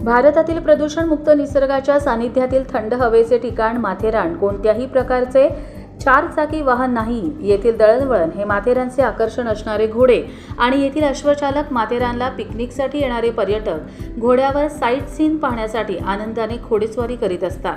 भारतातील प्रदूषणमुक्त निसर्गाच्या सानिध्यातील थंड हवेचे ठिकाण माथेरान. कोणत्याही प्रकारचे चार चाकी वाहन नाही. येथील दळणवळण हे माथेरानचे आकर्षण असणारे घोडे आणि येथील अश्वचालक माथेरानला पिकनिकसाठी येणारे पर्यटक घोड्यावर साईट सीन पाहण्यासाठी आनंदाने घोडेस्वारी करीत असतात.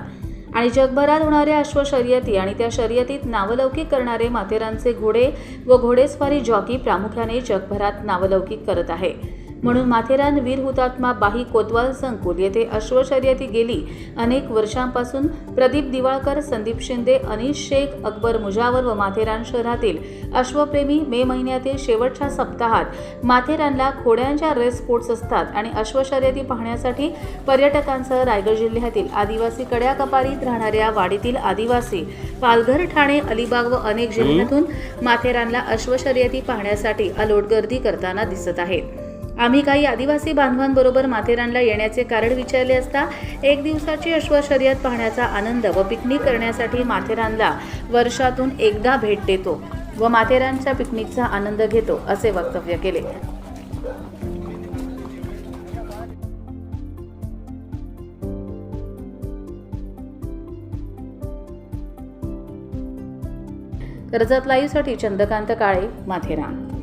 आणि जगभरात होणाऱ्या अश्व शर्यती आणि त्या शर्यतीत नावलौकिक करणारे माथेरानचे घोडे व घोडेस्वारी जॉकी प्रामुख्याने जगभरात नावलौकिक करत आहे. म्हणून माथेरान वीर हुतात्मा बाही कोतवाल संकुल येथे अश्वशर्यती गेली. अनेक वर्षांपासून प्रदीप दिवाळकर संदीप शिंदे अनिश शेख अकबर मुजावर व माथेरान शहरातील अश्वप्रेमी मे महिन्यातील शेवटच्या सप्ताहात माथेरानला घोड्यांच्या रेस स्पोर्ट्स असतात आणि अश्वशर्यती पाहण्यासाठी पर्यटकांसह रायगड जिल्ह्यातील आदिवासी कड्याकपारीत राहणाऱ्या वाडीतील आदिवासी पालघर ठाणे अलिबाग व अनेक जिल्ह्यातून माथेरानला अश्वशर्यती पाहण्यासाठी अलोट गर्दी करताना दिसत आहेत. आम्ही काही आदिवासी बांधवांबरोबर माथेरानला येण्याचे कारण विचारले असता एक दिवसाची अश्वशर्यत पाहण्याचा आनंद व पिकनिक करण्यासाठी माथेरानला वर्षातून एकदा भेट देतो व माथेरानच्या पिकनिकचा आनंद घेतो असे वक्तव्य केले. कर्जत लाईव्हसाठी चंद्रकांत काळे माथेरान.